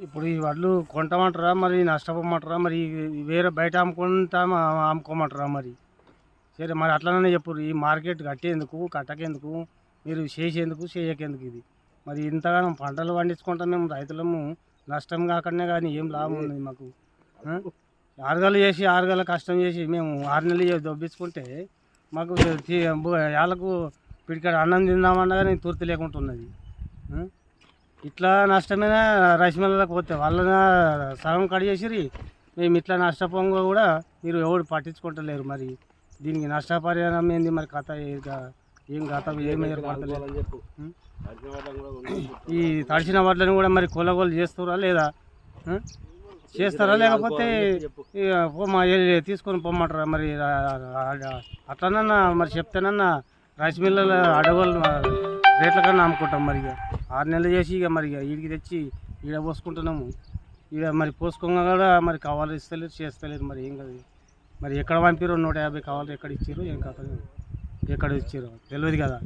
ఇప్పుడు ఈ వడ్లు కొంటామంటారా? మరి నష్టపోమంటారా? మరి వేరే బయట అమ్ముకుంటా అమ్ముకోమంటారా మరి? సరే మరి అట్లనే చెప్పు ఈ మార్కెట్ కట్టేందుకు కట్టకేందుకు మీరు చేసేందుకు చేయకేందుకు ఇది? మరి ఇంతగానో పంటలు పండించుకుంటాం మేము రైతులము. నష్టం కాకుండా కానీ ఏం లాభం ఉంది మాకు? ఆరుగలు చేసి ఆరుగల కష్టం చేసి మేము ఆరు నెలలు దొబ్బించుకుంటే మాకు వాళ్ళకు పిడికాడ అన్నం తిందామన్నా కానీ తూర్తి ఆ? ఇట్లా నష్టమైన రైస్ మిల్లలకు పోతే వాళ్ళ సగం కట్ చేసిరి మేము ఇట్లా నష్టపోగా కూడా మీరు ఎవరు పట్టించుకుంటలేరు మరి. దీనికి నష్టపరిహారం ఏంది మరి కథ? ఏ- కథ? ఏం ఏర్పడతలేదు? ఈ తడిసిన వడ్లను కూడా మరి కొలగోలు చేస్తారా లేదా? చేస్తారా లేకపోతే ఏ- తీసుకొని పొమ్మంటారా మరి? అట్లనన్నా మరి చెప్తేనన్నా రైస్ మిల్లల అడవులు రేట్ల కన్నా అమ్ముకుంటాం మరి ఇక. ఆరు నెలలు చేసి ఇక మరి ఇక వీడికి తెచ్చి ఈడ పోసుకుంటున్నాము. ఇక మరి పోసుకోగా కూడా మరి కావాలి ఇస్తలేరు చేస్తలేరు మరి ఏం కదా. మరి ఎక్కడ పంపిరో నూట యాభై కావాలి ఎక్కడ ఇచ్చారు ఏం కాదు. ఎక్కడ ఇచ్చారు తెలియదు కదా.